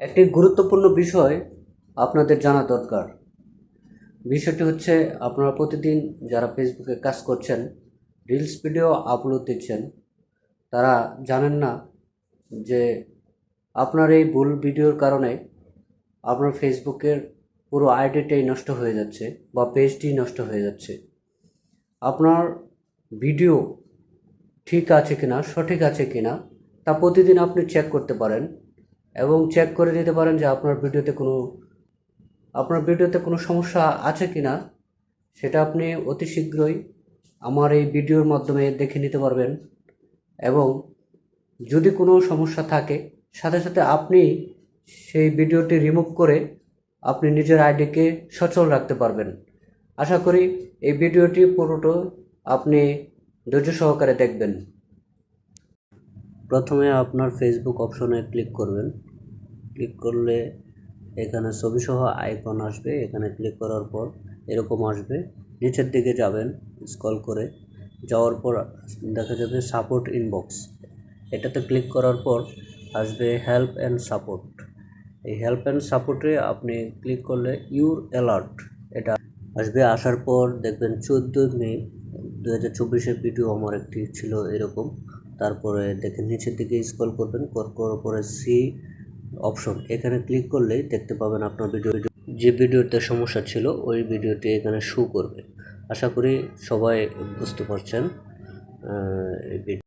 একটি গুরুত্বপূর্ণ বিষয় আপনাদের জানা দরকার। বিষয়টি হচ্ছে, আপনারা প্রতিদিন যারা ফেসবুকে কাজ করছেন রিলস ভিডিও আপলোড দিচ্ছেন, তারা জানেন না যে আপনার এই ভুল ভিডিওর কারণে আপনার ফেসবুকের পুরো আইডিটাই নষ্ট হয়ে যাচ্ছে বা পেজটি নষ্ট হয়ে যাচ্ছে। আপনার ভিডিও ঠিক আছে কিনা, সঠিক আছে কিনা, তা প্রতিদিন আপনি চেক করতে পারেন। এবং চেক করে দিতে পারেন যে আপনার ভিডিওতে কোনো, আপনার ভিডিওতে কোনো সমস্যা আছে কি না সেটা আপনি অতি শীঘ্রই আমার এই ভিডিওর মাধ্যমে দেখে নিতে পারবেন। এবং যদি কোনো সমস্যা থাকে, সাথে সাথে আপনি সেই ভিডিওটি রিমুভ করে আপনি নিজের আইডিকে সচল রাখতে পারবেন। আশা করি এই ভিডিওটি পুরোটো আপনি ধৈর্য সহকারে দেখবেন। প্রথমে আপনার ফেসবুক অপশনে ক্লিক করবেন। ক্লিক করলে এখানে ছবি সহ আইকন আসবে, এখানে ক্লিক করার পর এরকম আসবে। নিচের দিকে যাবেন স্ক্রল করে। যাওয়ার পর দেখা যাবে সাপোর্ট ইনবক্স এটাতে ক্লিক করার পর আসবে হেল্প অ্যান্ড সাপোর্ট এই হেল্প অ্যান্ড সাপোর্টে আপনি ক্লিক করলে ইউর অ্যালার্ট এটা আসবে। আসার পর দেখবেন চোদ্দ মে দু হাজার চব্বিশের ভিডিও আমার একটি ছিল এরকম। তারপরে দেখেন নিচের দিকে স্ক্রল করবেন করার পরে সি অপশন এখানে ক্লিক করলেই দেখতে পাবেন আপনার ভিডিও যে ভিডিওতে সমস্যা ছিল, ওই ভিডিওটি এখানে শো করবে। আশা করি সবাই বুঝতে পারছেন এই